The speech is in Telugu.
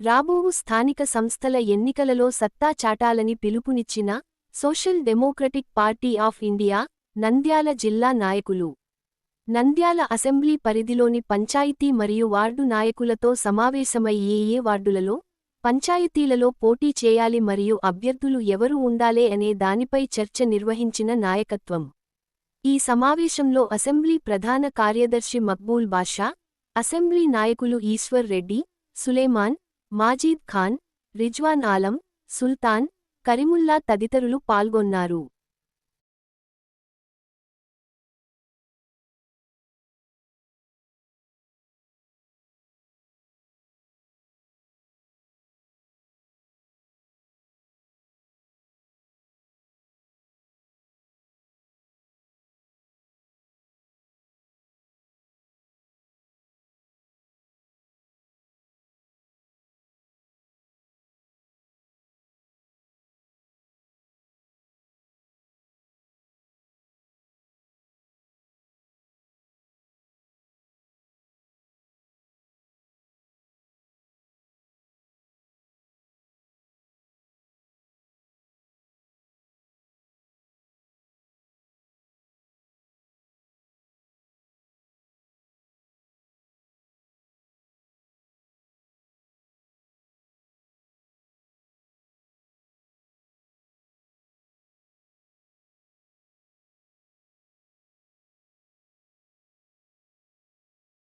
రాబోవు స్థానిక సంస్థల ఎన్నికలలో సత్తా చాటాలని పిలుపునిచ్చిన social democratic party of India Nandyal జిల్లా నాయకులు. నంద్యాల అసెంబ్లీ పరిధిలోని పంచాయతీ మరియు వార్డు నాయకులతో సమావేశమై ఏ వార్డులలో పంచాయతీలలో పోటీ చేయాలి మరియు అభ్యర్థులు ఎవరు ఉండాలే అనే దానిపై చర్చ నిర్వహించిన నాయకత్వం. ఈ సమావేశంలో అసెంబ్లీ ప్రధాన కార్యదర్శి మక్బూల్ బాషా అసెంబ్లీ నాయకులు ఈశ్వర్ రెడ్డి సులేమాన్ మాజీద్ ఖాన్ రిజ్వాన్ ఆలం సుల్తాన్ కరిముల్లా తదితరులు పాల్గొన్నారు.